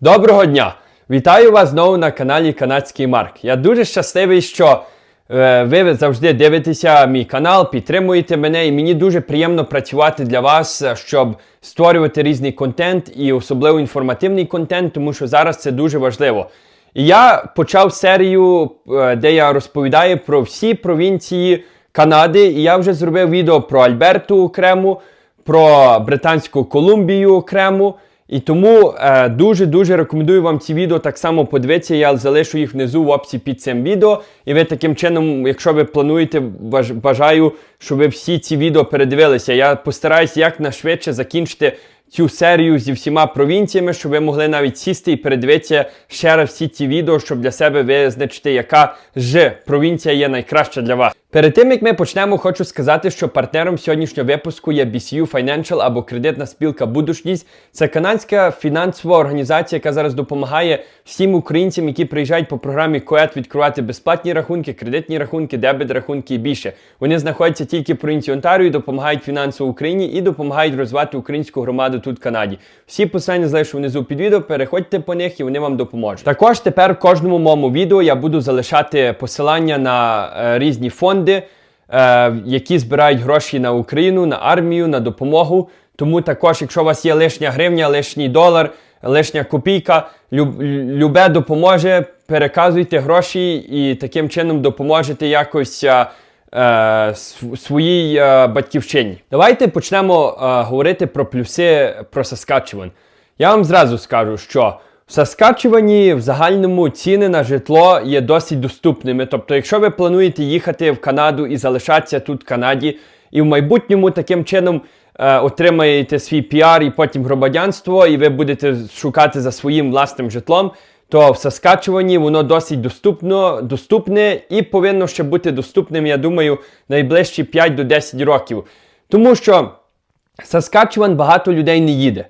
Доброго дня! Вітаю вас знову на каналі Канадський Марк. Я дуже щасливий, що е, ви завжди дивитеся мій канал, підтримуєте мене, і мені дуже приємно працювати для вас, е, щоб створювати різний контент і особливо інформативний контент, тому що зараз це дуже важливо. І я почав серію, е, де я розповідаю про всі провінції Канади, і я вже зробив відео про Альберту окремо, про Британську Колумбію окремо. І тому е, дуже-дуже рекомендую вам ці відео так само подивитися. Я залишу їх внизу в описі під цим відео. І ви таким чином, якщо ви плануєте, баж- бажаю, щоб ви всі ці відео передивилися. Я постараюся якнайшвидше закінчити цю серію зі всіма провінціями, щоб ви могли навіть сісти і передивитися ще раз всі ці відео, щоб для себе визначити, яка ж провінція є найкраща для вас. Перед тим як ми почнемо, хочу сказати, що партнером сьогоднішнього випуску є BCU Financial або кредитна спілка Будушність. Це канадська фінансова організація, яка зараз допомагає всім українцям, які приїжджають по програмі КОЕТ відкривати безплатні рахунки, кредитні рахунки, дебет рахунки і більше. Вони знаходяться тільки в провінції Онтаріо, допомагають фінансово Україні і допомагають розвивати українську громаду тут в Канаді. Всі посилання залишу внизу під відео. Переходьте по них і вони вам допоможуть. Також тепер в кожному моєму відео я буду залишати посилання на е, різні фонди, е, які збирають гроші на Україну, на армію, на допомогу. Тому також, якщо у вас є лишня гривня, лишній долар, лишня копійка, люб, любе допоможе, переказуйте гроші і таким чином допоможете якось. е, е, своїй е, батьківщині. Давайте почнемо е, говорити про плюси про Саскачеван. Я вам зразу скажу, що в Саскачевані в загальному ціни на житло є досить доступними. Тобто, якщо ви плануєте їхати в Канаду і залишатися тут в Канаді, і в майбутньому таким чином е, отримаєте свій піар і потім громадянство, і ви будете шукати за своїм власним житлом, то в Саскачевані воно досить доступно, доступне і повинно ще бути доступним, я думаю, найближчі 5 до 10 років. Тому що Саскачеван багато людей не їде.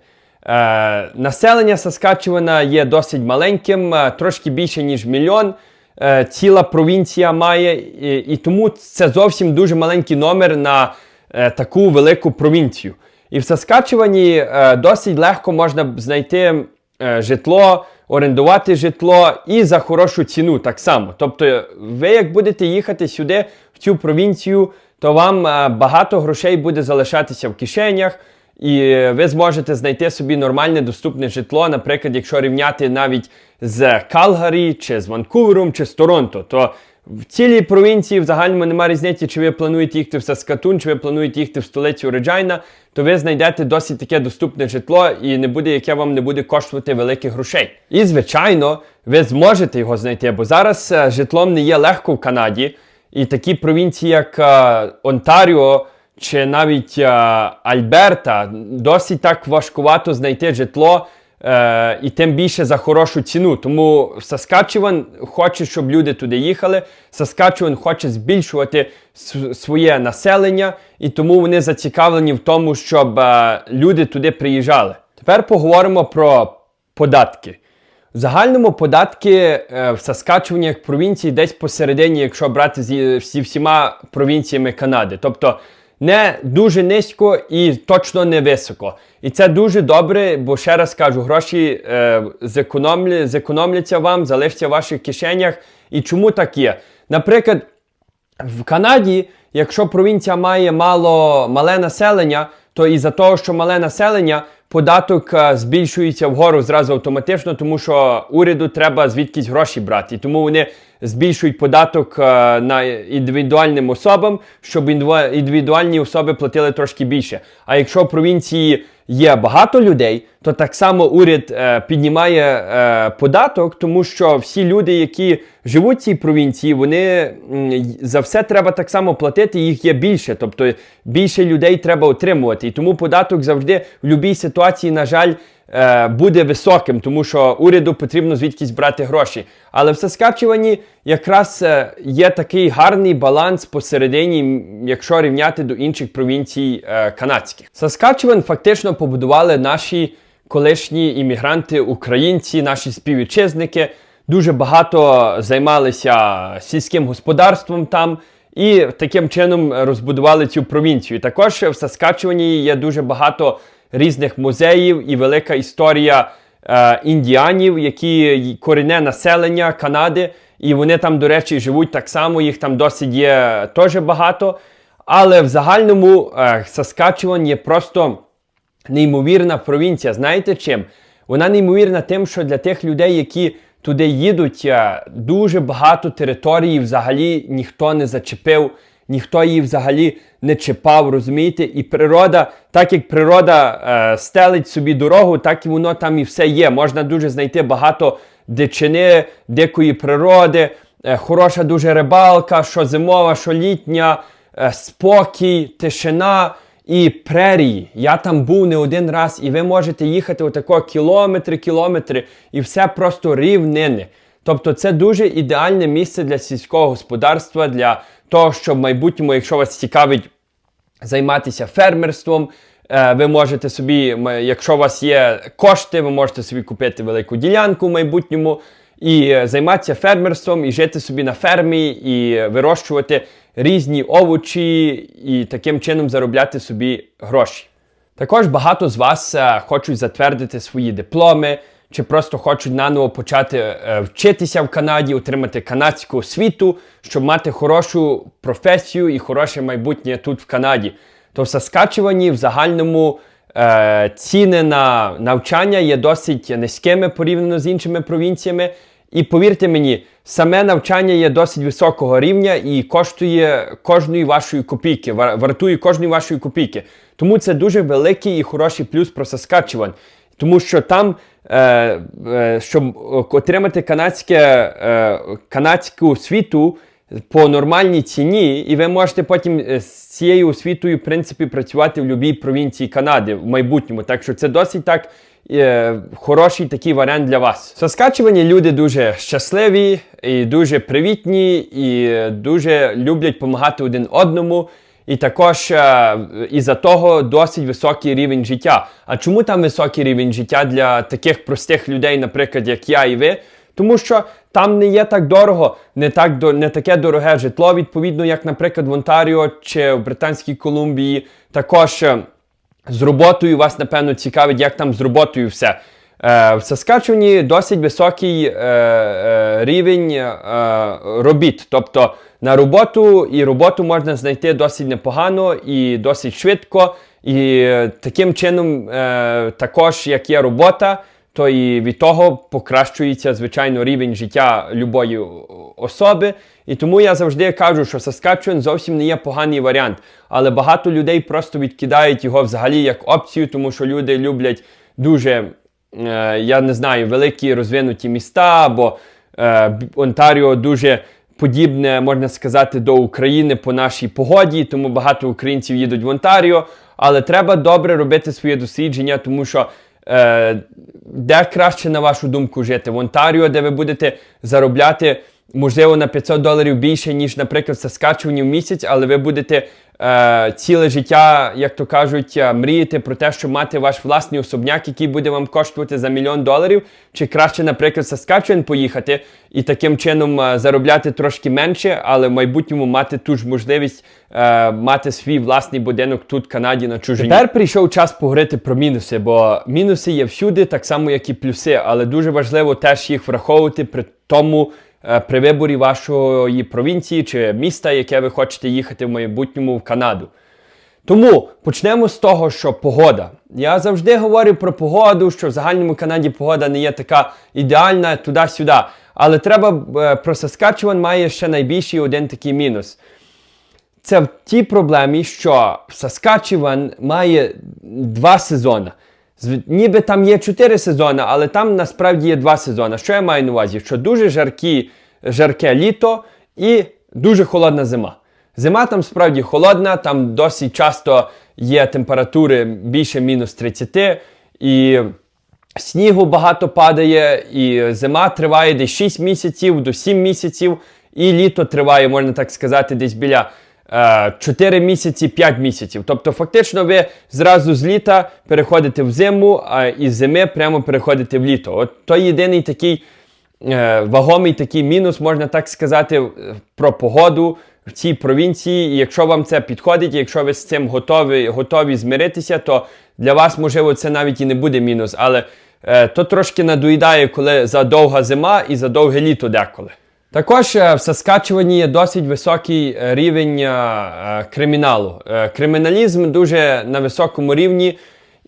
Е, населення Саскачевана є досить маленьким, е, трошки більше, ніж мільйон. Е, ціла провінція має, і, і тому це зовсім дуже маленький номер на е, таку велику провінцію. І в Саскачевані е, досить легко можна знайти е, житло, орендувати житло і за хорошу ціну так само. Тобто, ви як будете їхати сюди, в цю провінцію, то вам е, багато грошей буде залишатися в кишенях. І ви зможете знайти собі нормальне доступне житло, наприклад, якщо рівняти навіть з Калгарі, чи з Ванкувером, чи з Торонто, то в цілій провінції в загальному немає різниці, чи ви плануєте їхати в Саскатун, чи ви плануєте їхати в столицю Реджайна, то ви знайдете досить таке доступне житло і не буде, яке вам не буде коштувати великих грошей. І звичайно, ви зможете його знайти, бо зараз е, житлом не є легко в Канаді, і такі провінції, як е, Онтаріо чи навіть е, Альберта, досить так важкувато знайти житло. Е, і тим більше за хорошу ціну. Тому Саскачеван хоче, щоб люди туди їхали. Саскачеван хоче збільшувати своє населення, і тому вони зацікавлені в тому, щоб е, люди туди приїжджали. Тепер поговоримо про податки. В загальному податки е, в Саскачевані як провінції десь посередині, якщо брати зі всі всіма провінціями Канади. Тобто не дуже низько і точно не високо. І це дуже добре, бо ще раз кажу, гроші е, зекономлі, зекономляться вам, залишаться в ваших кишенях. І чому так є? Наприклад, в Канаді, якщо провінція має мало, мале населення, то із-за того, що мале населення, податок е, збільшується вгору зразу автоматично, тому що уряду треба звідкись гроші брати. Тому вони збільшують податок е, на індивідуальним особам, щоб індивідуальні особи платили трошки більше. А якщо провінції є багато людей, то так само уряд е, піднімає е, податок, тому що всі люди, які живуть в цій провінції, вони за все треба так само платити, їх є більше. Тобто більше людей треба отримувати. І тому податок завжди в будь-якій ситуації, на жаль, буде високим, тому що уряду потрібно звідкись брати гроші. Але в Саскачевані якраз е, є такий гарний баланс посередині, якщо рівняти до інших провінцій е, канадських. Саскачеван фактично побудували наші колишні іммігранти, українці, наші співвітчизники. Дуже багато займалися сільським господарством там. І таким чином розбудували цю провінцію. Також в Саскачевані є дуже багато різних музеїв і велика історія е, індіанів, які корінне населення Канади, і вони там, до речі, живуть так само, їх там досить є теж багато. Але в загальному е, Саскачеван є просто неймовірна провінція. Знаєте чим? Вона неймовірна тим, що для тих людей, які туди їдуть, е, дуже багато території взагалі ніхто не зачепив, ніхто її взагалі не чіпав, розумієте? І природа, так як природа е, стелить собі дорогу, так і воно там і все є. Можна дуже знайти багато дичини, дикої природи, е, хороша дуже рибалка, що зимова, що літня, е, спокій, тишина і прерії. Я там був не один раз, і ви можете їхати отако кілометри, кілометри, і все просто рівнини. Тобто це дуже ідеальне місце для сільського господарства, для того, щоб в майбутньому, якщо вас цікавить займатися фермерством. Е, Ви можете собі, якщо у вас є кошти, ви можете собі купити велику ділянку в майбутньому і е, займатися фермерством, і жити собі на фермі, і вирощувати різні овочі, і таким чином заробляти собі гроші. Також багато з вас е, хочуть затвердити свої дипломи, чи просто хочуть наново почати е, вчитися в Канаді, отримати канадську освіту, щоб мати хорошу професію і хороше майбутнє тут в Канаді. То в Саскачевані в загальному е, ціни на навчання є досить низькими порівняно з іншими провінціями. І повірте мені, саме навчання є досить високого рівня і коштує кожної вашої копійки, вар- вартує кожної вашої копійки. Тому це дуже великий і хороший плюс про Саскачеван. Тому що там, е, е, щоб отримати канадське, е, канадську освіту по нормальній ціні, і ви можете потім з цією освітою, в принципі, працювати в будь-якій провінції Канади в майбутньому. Так що це досить так хороший такий варіант для вас. В люди дуже щасливі і дуже привітні, і дуже люблять допомагати один одному. І також е, із-за того досить високий рівень життя. А чому там високий рівень життя для таких простих людей, наприклад, як я і ви? Тому що там не є так дорого, не так не таке дороге житло, відповідно, як, наприклад, в Онтаріо чи в Британській Колумбії. Також е, з роботою вас, напевно, цікавить, як там з роботою все. Е, в Саскачевані досить високий е, е, рівень робіт. Тобто на роботу і роботу можна знайти досить непогано і досить швидко. І таким чином, також як є робота, то і від того покращується, звичайно, рівень життя любої особи. І тому я завжди кажу, що Saskatchewan зовсім не є поганий варіант. Але багато людей просто відкидають його взагалі як опцію, тому що люди люблять дуже, я не знаю, великі розвинуті міста, або е, Онтаріо дуже подібне, можна сказати, до України по нашій погоді, тому багато українців їдуть в Онтаріо. Але треба добре робити своє дослідження, тому що е, де краще, на вашу думку, жити? В Онтаріо, де ви будете заробляти, можливо, на 500 доларів більше, ніж, наприклад, в Саскачевані в місяць, але ви будете е, ціле життя, як то кажуть, е, мріяти про те, щоб мати ваш власний особняк, який буде вам коштувати за мільйон доларів, чи краще, наприклад, в Саскачеван поїхати і таким чином е, заробляти трошки менше, але в майбутньому мати ту ж можливість е, мати свій власний будинок тут, в Канаді, на чужині. Тепер прийшов час поговорити про мінуси, бо мінуси є всюди, так само, як і плюси, але дуже важливо теж їх враховувати при тому. Е, При виборі вашої провінції чи міста, яке ви хочете їхати в майбутньому в Канаду. Тому почнемо з того, що погода. Я завжди говорю про погоду, що в загальному Канаді погода не є така ідеальна туди-сюди. Але треба е, про Саскачеван має ще найбільший один такий мінус. Це в тій проблемі, що Саскачеван має два сезони. Ніби там є чотири сезони, але там насправді є два сезони. Що я маю на увазі? Що дуже жаркі, жарке літо і дуже холодна зима. Зима там справді холодна, там досить часто є температури більше мінус 30, і снігу багато падає, і зима триває десь 6 місяців до 7 місяців, і літо триває, можна так сказати, десь біля 4 місяці, 5 місяців. Тобто, фактично, ви зразу з літа переходите в зиму, а із зими прямо переходите в літо. От то єдиний такий е, вагомий такий мінус, можна так сказати, е, про погоду в цій провінції. І якщо вам це підходить, якщо ви з цим готові, готові змиритися, то для вас, можливо, це навіть і не буде мінус. Але е, то трошки надоїдає, коли задовга зима і задовге літо деколи. Також е, в Саскачевані є досить високий е, рівень е, криміналу. Криміналізм дуже на високому рівні,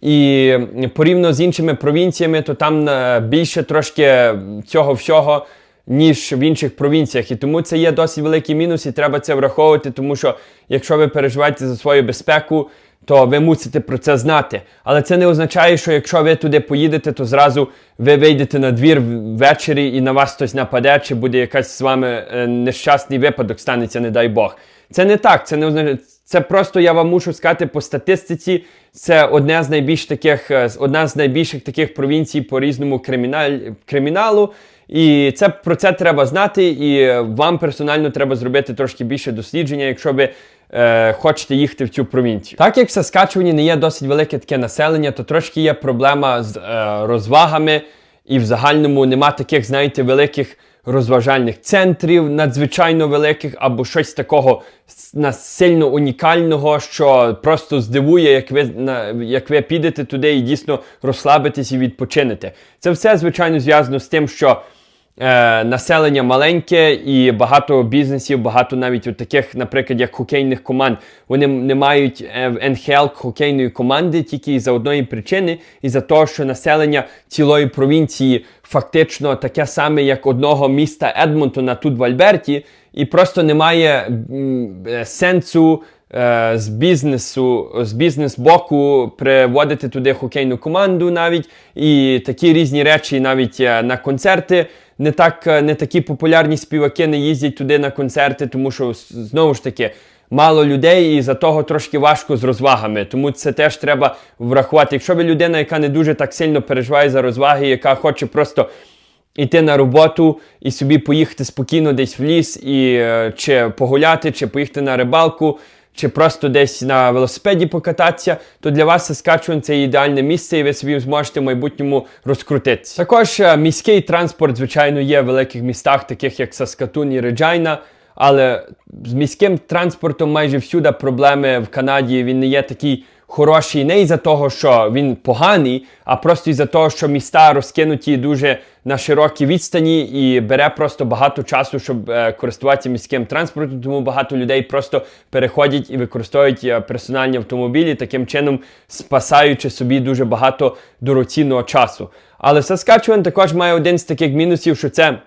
і порівняно з іншими провінціями, то там більше трошки цього всього, ніж в інших провінціях. І тому це є досить великий мінус, і треба це враховувати, тому що якщо ви переживаєте за свою безпеку, то ви мусите про це знати. Але це не означає, що якщо ви туди поїдете, то зразу ви вийдете на двір ввечері і на вас хтось нападе, чи буде якась з вами е, нещасний випадок станеться, не дай Бог. Це не так. Це не означає. Це просто я вам мушу сказати по статистиці. Це одне з найбільш таких, е, одна з найбільших таких провінцій по різному криміналь, криміналу. І це про це треба знати, і е, вам персонально треба зробити трошки більше дослідження, якщо ви е, хочете їхати в цю провінцію. Так як в Саскачевані не є досить велике таке населення, то трошки є проблема з е, розвагами, і в загальному нема таких, знаєте, великих розважальних центрів, надзвичайно великих, або щось такого сильно унікального, що просто здивує, як ви, як ви підете туди і дійсно розслабитесь і відпочинете. Це все, звичайно, зв'язано з тим, що е, населення маленьке і багато бізнесів, багато навіть от таких, наприклад, як хокейних команд. Вони не мають е, в НХЛ хокейної команди тільки із-за одної причини, із-за того, що населення цілої провінції фактично таке саме, як одного міста Едмонтона тут в Альберті, і просто немає м, е, сенсу. Е, З бізнесу, з бізнес-боку приводити туди хокейну команду навіть і такі різні речі, навіть е, на концерти. Не так е, не такі популярні співаки не їздять туди на концерти, тому що знову ж таки мало людей, і за того трошки важко з розвагами. Тому це теж треба врахувати. Якщо ви людина, яка не дуже так сильно переживає за розваги, яка хоче просто йти на роботу і собі поїхати спокійно десь в ліс, і чи погуляти, чи поїхати на рибалку, чи просто десь на велосипеді покататися, то для вас Саскачуан це ідеальне місце, і ви собі зможете в майбутньому розкрутитися. Також е, міський транспорт, звичайно, є в великих містах, таких як Саскатун і Реджайна. Але з міським транспортом майже всюди проблеми в Канаді. Він не є такий хороший не із-за того, що він поганий, а просто із-за того, що міста розкинуті дуже на широкій відстані і бере просто багато часу, щоб е, користуватися міським транспортом. Тому багато людей просто переходять і використовують е, персональні автомобілі, таким чином спасаючи собі дуже багато дорогоцінного часу. Але Saskatchewan також має один з таких мінусів, що це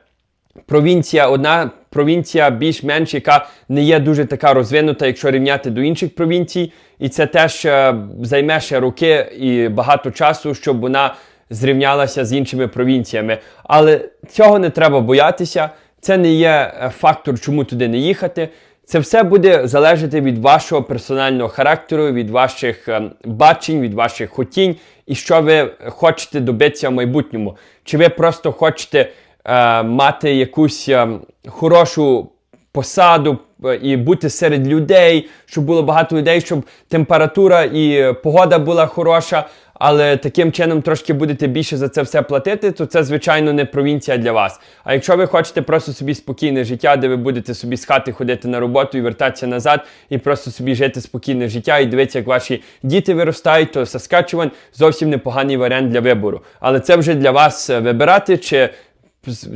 провінція, одна провінція більш-менш, яка не є дуже така розвинута, якщо рівняти до інших провінцій. І це теж е, займе ще роки і багато часу, щоб вона зрівнялася з іншими провінціями. Але цього не треба боятися. Це не є е, фактор, чому туди не їхати. Це все буде залежати від вашого персонального характеру, від ваших ем, бачень, від ваших хотінь і що ви хочете добитися в майбутньому. Чи ви просто хочете е, мати якусь ем, хорошу посаду е, і бути серед людей, щоб було багато людей, щоб температура і е, погода була хороша, але таким чином трошки будете більше за це все платити, то це, звичайно, не провінція для вас. А якщо ви хочете просто собі спокійне життя, де ви будете собі з хати ходити на роботу і вертатися назад, і просто собі жити спокійне життя і дивитися, як ваші діти виростають, то Saskatchewan зовсім непоганий варіант для вибору. Але це вже для вас е, вибирати, чи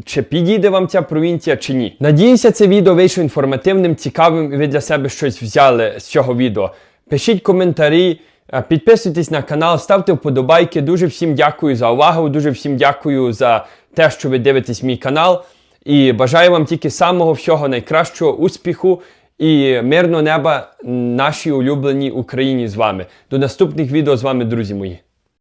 чи підійде вам ця провінція чи ні. Надіюся, це відео вийшло інформативним, цікавим, і ви для себе щось взяли з цього відео. Пишіть коментарі, е, підписуйтесь на канал, ставте вподобайки. Дуже всім дякую за увагу, дуже всім дякую за те, що ви дивитесь мій канал. І бажаю вам тільки самого всього найкращого успіху і мирного неба нашій улюбленій Україні з вами. До наступних відео з вами, друзі мої.